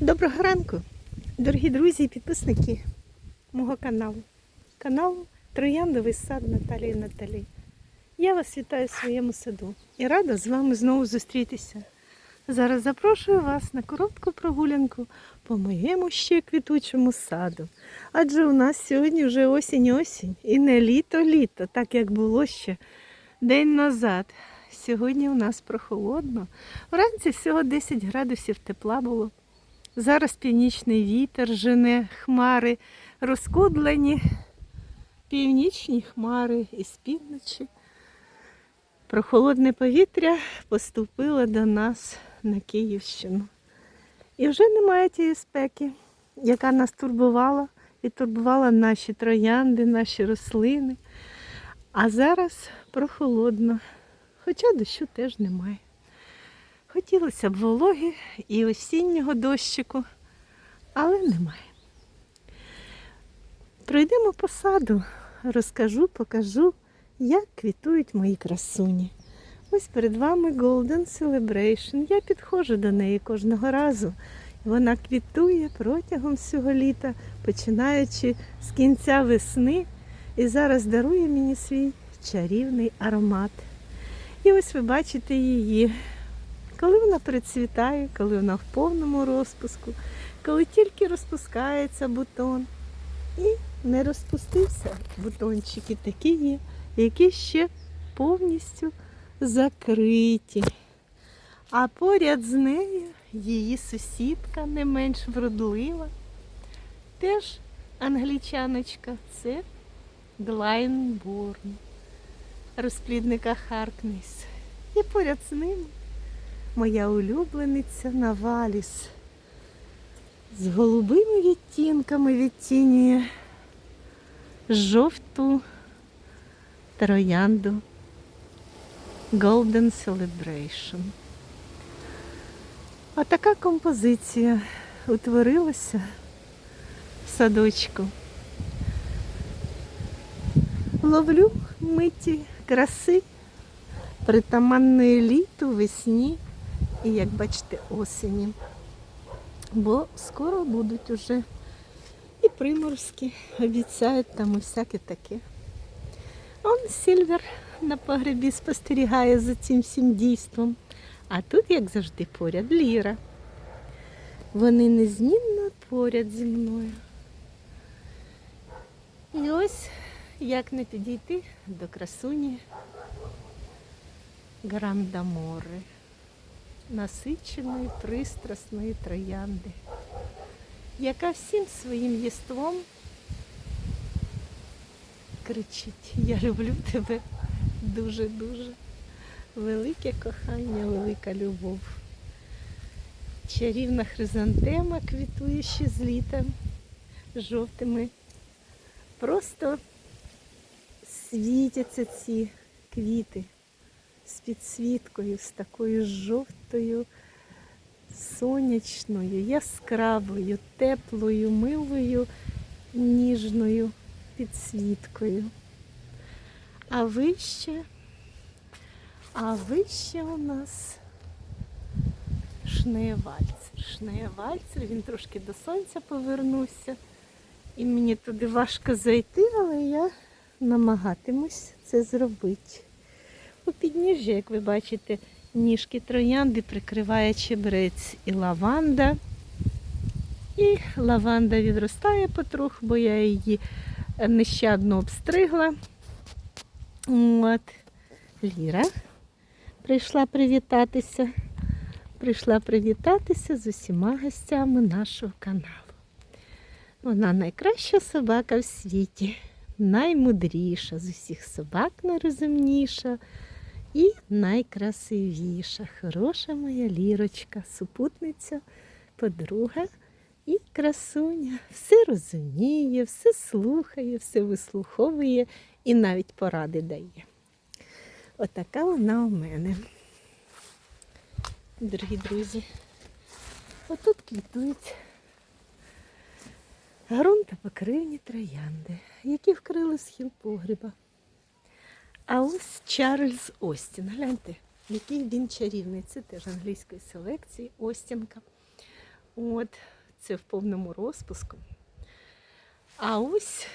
Доброго ранку, дорогі друзі і підписники мого каналу. Каналу Трояндовий сад Наталії Наталі. Я вас вітаю в своєму саду і рада з вами знову зустрітися. Зараз запрошую вас на коротку прогулянку по моєму ще квітучому саду. Адже у нас сьогодні вже осінь-осінь і не літо-літо, так як було ще день назад. Сьогодні у нас прохолодно. Вранці всього 10 градусів тепла було. Зараз північний вітер жене хмари, розкудлені північні хмари із півночі. Прохолодне повітря поступило до нас на Київщину. І вже немає тієї спеки, яка нас турбувала і турбувала наші троянди, наші рослини. А зараз прохолодно, хоча дощу теж немає. Хотілося б вологи і осіннього дощику, але немає. Пройдемо по саду, розкажу, покажу, як квітують мої красуні. Ось перед вами Golden Celebration. Я підходжу до неї кожного разу. Вона квітує протягом всього літа, починаючи з кінця весни, і зараз дарує мені свій чарівний аромат. І ось ви бачите її коли вона процвітає, коли вона в повному розпуску, коли тільки розпускається бутон. І не розпустився бутончики такі є, які ще повністю закриті. А поряд з нею її сусідка не менш вродлива. Теж англічаночка, це Глайнборн, розплідника Харкнес. І поряд з ним моя улюблениця Наваліс. З голубими відтінками відтінює жовту троянду Golden Celebration. А така композиція утворилася в садочку. Ловлю миті краси притаманної літу, весні і, як бачите, осені. Бо скоро будуть уже і приморські, обіцяють там і всяке таке. Он Сільвер на погребі спостерігає за цим всім дійством. А тут, як завжди, поряд Ліра. Вони незмінно поряд зі мною. І ось як не підійти до красуні Грандамори насиченої пристрасної троянди, яка всім своїм єством кричить, я люблю тебе дуже-дуже. Велике кохання, велика любов. Чарівна хризантема квітує ще з літом жовтими. Просто світяться ці квіти з підсвіткою, з такою жовтою, сонячною, яскравою, теплою, милою, ніжною підсвіткою. А вище, а вище у нас шнеєвальцер. Шнеєвальцер, він трошки до сонця повернувся. І мені туди важко зайти, але я намагатимусь це зробити. У підніжжі, як ви бачите, ніжки троянди прикриває чебрець і лаванда. І лаванда відростає потроху, бо я її нещадно обстригла. От. Ліра прийшла привітатися. Прийшла привітатися з усіма гостями нашого каналу. Вона найкраща собака в світі, наймудріша з усіх собак найрозумніша і найкрасивіша. Хороша моя лірочка, супутниця, подруга і красуня. Все розуміє, все слухає, все вислуховує і навіть поради дає. Отака вона у мене. Дорогі друзі, отут квітують ґрунтопокривні троянди, які вкрили схил погреба. А ось Чарльз Остін. Гляньте, який він чарівний. Це теж англійської селекції Остінка. От, це в повному розпуску. А ось,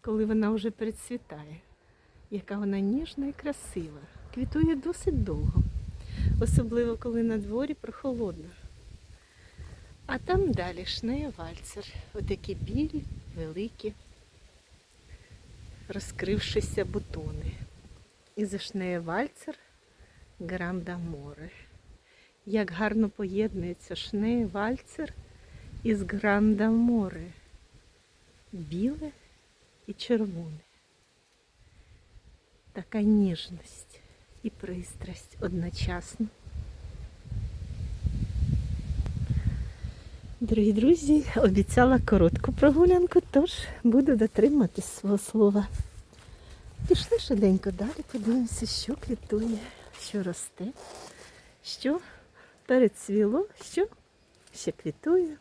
коли вона вже перецвітає, яка вона ніжна і красива, квітує досить довго, особливо коли на дворі прохолодно. А там далі шнея вальцер, отакі білі, великі, розкрившися бутони. І за шнея вальцер гранда море. Як гарно поєднується шнея вальцер із гранда море. Біле і червоне. Така ніжність і пристрасть одночасно. Дорогі друзі, обіцяла коротку прогулянку, тож буду дотримати свого слова. Пішли швиденько далі, подивимося, що квітує, що росте, що перецвіло, що ще квітує.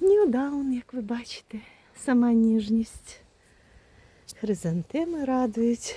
Ньюдаун, як ви бачите, сама ніжність. Хризантеми радують,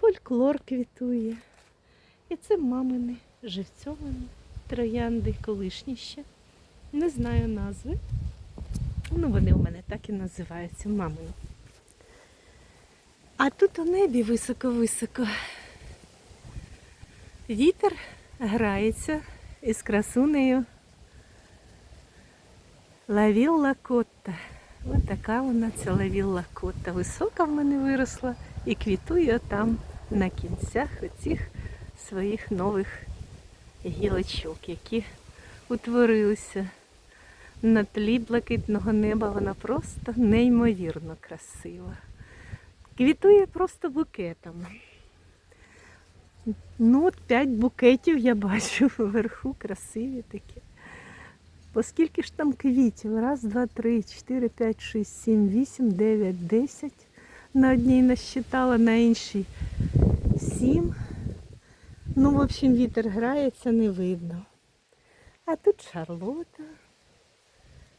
фольклор квітує. І це мамини живцьовані троянди колишні ще. Не знаю назви. Ну, вони у мене так і називаються мамою. А тут у небі високо-високо. Вітер грається із красунею Лавілла Котта. Ось така вона ця лавілла Котта. Висока в мене виросла і квітує там на кінцях оцих своїх нових гілочок, які утворилися на тлі блакитного неба. Вона просто неймовірно красива. Квітує просто букетами. Ну, от п'ять букетів я бачу вверху, красиві такі. Оскільки ж там квітів? Раз, два, три, чотири, п'ять, шість, сім, вісім, дев'ять, десять. На одній насчитала, на іншій сім. Ну, в общем, вітер грається, не видно. А тут шарлота,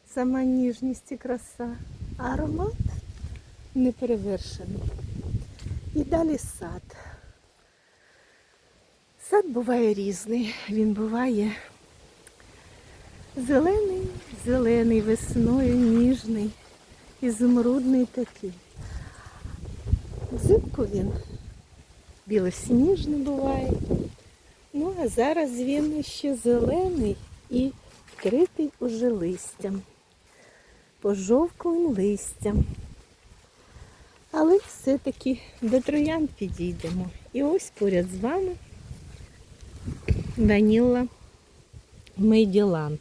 сама ніжність і краса. Аромат неперевершений. І далі сад. Сад буває різний. Він буває зелений, зелений, весною, ніжний, ізумрудний такий. Взимку він білосніжний буває. Ну, а зараз він ще зелений і вкритий уже листям, пожовклим листям. Але все-таки до троян підійдемо. І ось поряд з вами Даніла Мейділан.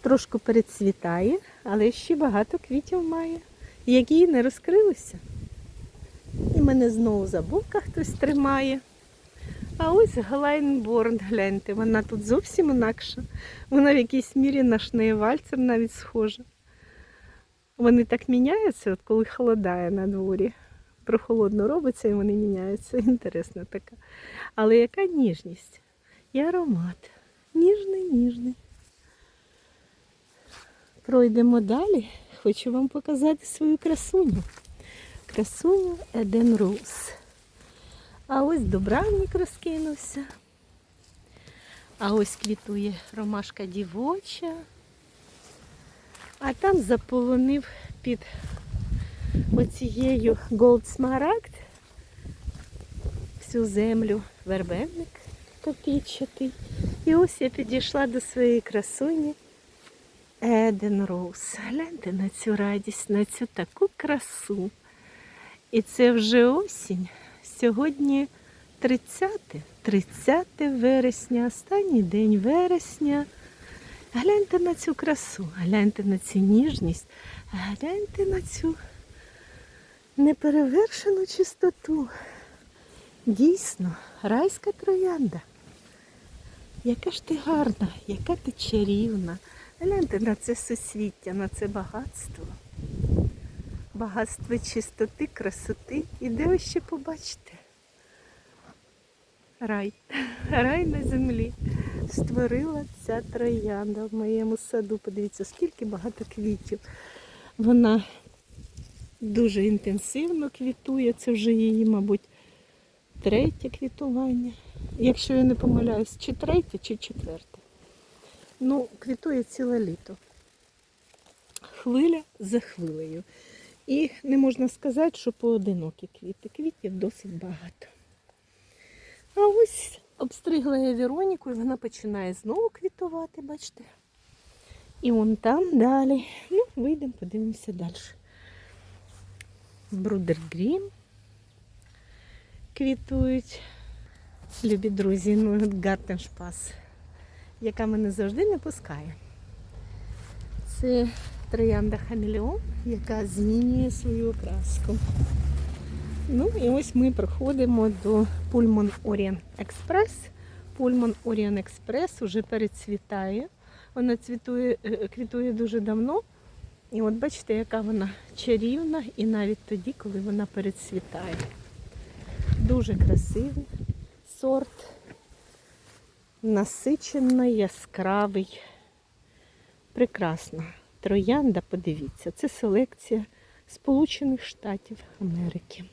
Трошки перецвітає, але ще багато квітів має, які не розкрилися. І мене знову забувка хтось тримає. А ось Глайнборн, гляньте, вона тут зовсім інакша. Вона в якійсь мірі на шнеєвальцер навіть схожа. Вони так міняються, от коли холодає на дворі. Прохолодно робиться і вони міняються. Інтересна така. Але яка ніжність і аромат. Ніжний, ніжний. Пройдемо далі. Хочу вам показати свою красуню. Красуню Еден Роуз. А ось Дубравник розкинувся. А ось квітує ромашка дівоча. А там заполонив під оцією Gold всю землю вербенник копійчатий. І ось я підійшла до своєї красуні Еден Роуз. Гляньте на цю радість, на цю таку красу. І це вже осінь. Сьогодні 30, 30 вересня, останній день вересня. Гляньте на цю красу, гляньте на цю ніжність, гляньте на цю неперевершену чистоту. Дійсно, райська троянда. Яка ж ти гарна, яка ти чарівна. Гляньте на це всесвіття, на це багатство. Багатство чистоти, красоти. І де ви ще побачите? Рай. Рай на землі. Створила ця троянда в моєму саду. Подивіться, скільки багато квітів. Вона дуже інтенсивно квітує. Це вже її, мабуть, третє квітування. Якщо я не помиляюсь, чи третє, чи четверте. Ну, квітує ціле літо. Хвиля за хвилею. І не можна сказати, що поодинокі квіти. Квітів досить багато. А ось обстригла я Вероніку, і вона починає знову квітувати, бачите. І вон там далі. Ну, вийдемо, подивимося далі. Брудергрім квітують. Любі друзі, ну Гартеншпас, яка мене завжди не пускає. Це троянда Хамелеон, яка змінює свою окраску. Ну і ось ми проходимо до Pullman Orient Express. Pullman Orient Express уже перецвітає. Вона цвітує, е, квітує дуже давно. І от бачите, яка вона чарівна, і навіть тоді, коли вона перецвітає. Дуже красивий сорт, насичений, яскравий. Прекрасна. Троянда, подивіться, це селекція Сполучених Штатів Америки.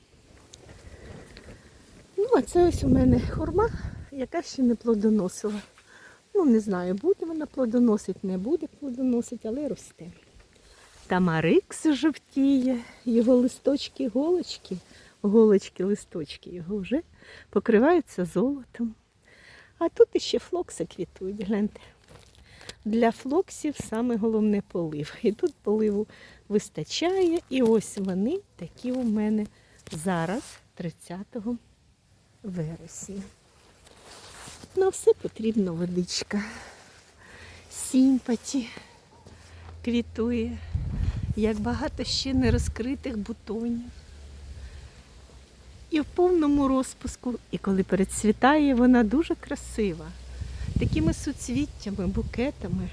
Ну, а це ось у мене хурма, яка ще не плодоносила. Ну, не знаю, буде вона плодоносить, не буде плодоносить, але росте. Тамарикс жовтіє, його листочки, голочки, голочки, листочки його вже покриваються золотом. А тут іще флокси квітують, гляньте. Для флоксів саме головне полив. І тут поливу вистачає. І ось вони такі у мене зараз, 30 вересня. На все потрібна водичка. Сімпаті квітує, як багато ще не розкритих бутонів. І в повному розпуску, і коли перецвітає, вона дуже красива. Такими суцвіттями, букетами,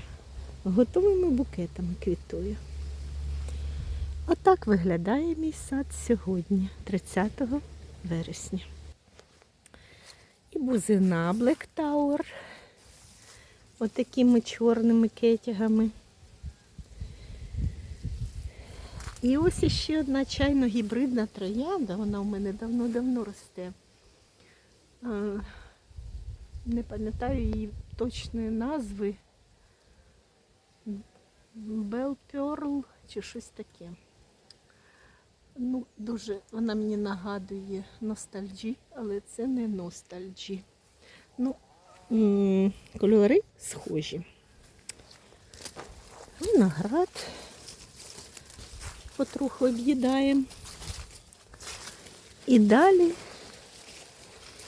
готовими букетами квітує. Отак виглядає мій сад сьогодні, 30 вересня. І бузина Black Tower. Отакими чорними кетягами. І ось іще одна чайно гібридна троянда, вона у мене давно-давно росте. Не пам'ятаю її точної назви. Bell Pearl чи щось таке. Ну, дуже вона мені нагадує ностальджі, але це не ностальджі. Ну, кольори схожі. Виноград потроху об'їдаємо. І далі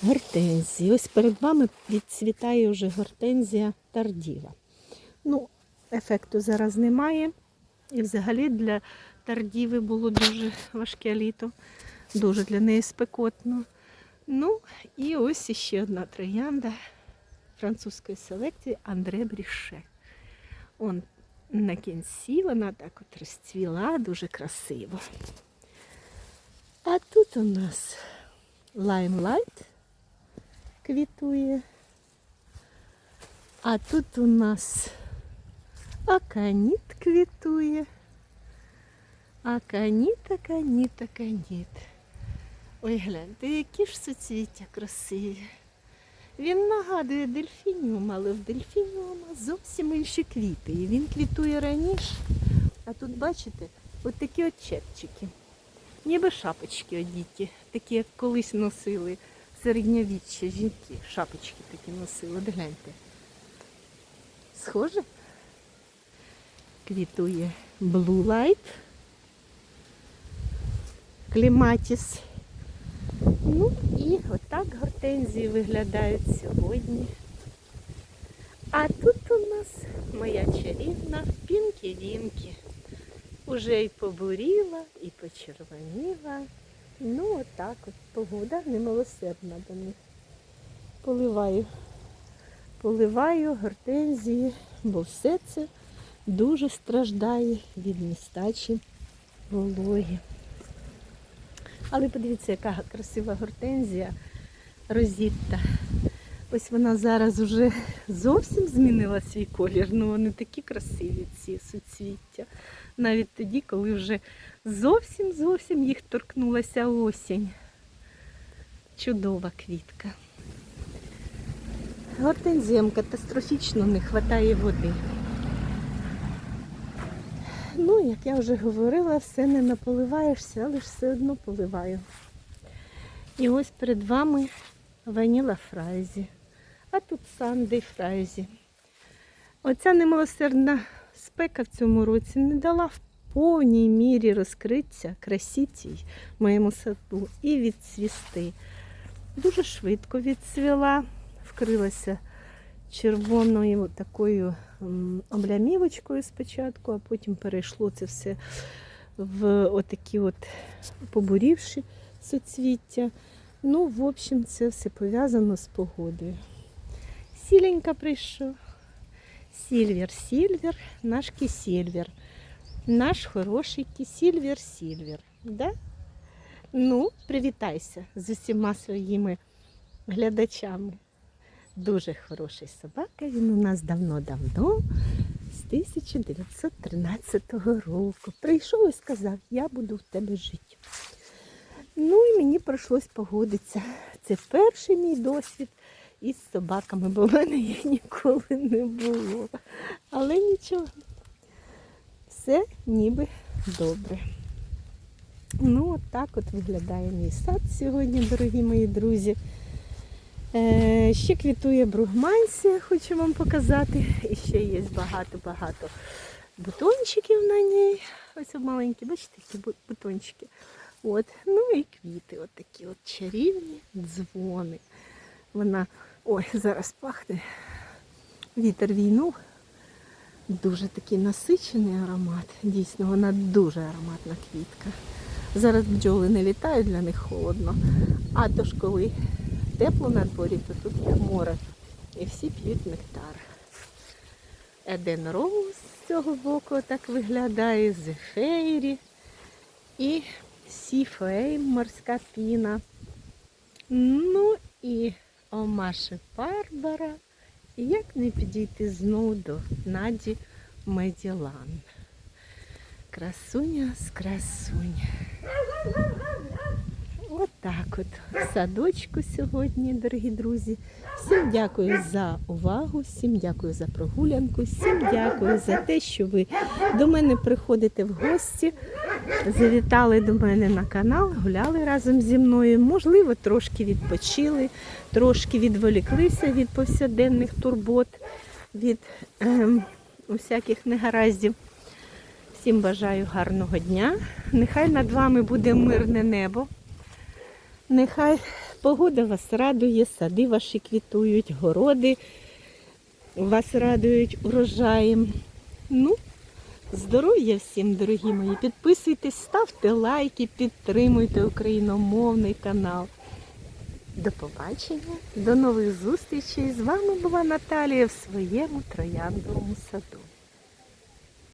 гортензії. Ось перед вами відцвітає вже гортензія тардіва. Ну, ефекту зараз немає. І взагалі для тардіви було дуже важке літо, дуже для неї спекотно. Ну, і ось іще одна троянда французької селекції Андре Бріше. Он на кінці вона так от розцвіла, дуже красиво. А тут у нас лаймлайт квітує. А тут у нас аканіт квітує. Аканіт, аканіт, аканіт. Ой, гляньте, які ж суцвіття красиві. Він нагадує дельфініум, але в дельфініума зовсім інші квіти. І він квітує раніше. А тут, бачите, от такі от чепчики. Ніби шапочки одіті, такі, як колись носили середньовіччя жінки. Шапочки такі носили. От гляньте. Схоже? Квітує Blue Light. Кліматіс. Ну і отак гортензії виглядають сьогодні. А тут у нас моя чарівна пінкі-вінкі. Уже і побуріла, і почервоніла. Ну, отак от погода немилосердна до них. Поливаю. Поливаю гортензії, бо все це дуже страждає від нестачі вологи. Але подивіться, яка красива гортензія розітта. Ось вона зараз вже зовсім змінила свій колір. Ну вони такі красиві, ці суцвіття. Навіть тоді, коли вже зовсім зовсім їх торкнулася осінь. Чудова квітка. гортензіям катастрофічно не вистачає води. Ну, як я вже говорила, все не наполиваєшся, але ж все одно поливаю. І ось перед вами ваніла фрайзі, а тут санди фрайзі. Оця немилосердна спека в цьому році не дала в повній мірі розкритися красі цій моєму саду і відцвісти. Дуже швидко відцвіла, вкрилася червоною такою облямівочкою спочатку, а потім перейшло це все в отакі от побурівші соцвіття. Ну, в общем, це все пов'язано з погодою. Сіленька прийшов. Сільвер, Сільвер, наш кисільвер. Наш хороший кисільвер, Сільвер. Да? Ну, привітайся з усіма своїми глядачами. Дуже хороший собака. Він у нас давно-давно, з 1913 року. Прийшов і сказав, я буду в тебе жити. Ну і мені прийшлось погодитися. Це перший мій досвід із собаками, бо в мене їх ніколи не було. Але нічого, все ніби добре. Ну, от так от виглядає мій сад сьогодні, дорогі мої друзі. Е, ще квітує бругмансія, хочу вам показати. І ще є багато-багато бутончиків на ній. Ось маленькі, бачите, які бутончики. От. Ну і квіти, от такі от чарівні дзвони. Вона, ой, зараз пахне. Вітер війнув. Дуже такий насичений аромат. Дійсно, вона дуже ароматна квітка. Зараз бджоли не літають, для них холодно. А то ж коли тепло на дворі, то тут як море. І всі п'ють нектар. Еден Роуз з цього боку так виглядає, Зефейрі і Сіфейм, морська піна. Ну і Омаши Барбара. І як не підійти знову до Наді Меділан. Красуня з красунь. От в садочку сьогодні, дорогі друзі. Всім дякую за увагу, всім дякую за прогулянку, всім дякую за те, що ви до мене приходите в гості, завітали до мене на канал, гуляли разом зі мною. Можливо, трошки відпочили, трошки відволіклися від повсякденних турбот, від ем, усяких негараздів. Всім бажаю гарного дня. Нехай над вами буде мирне небо. Нехай погода вас радує, сади ваші квітують, городи вас радують урожаєм. Ну, здоров'я всім, дорогі мої. Підписуйтесь, ставте лайки, підтримуйте україномовний канал. До побачення, до нових зустрічей. З вами була Наталія в своєму трояндовому саду.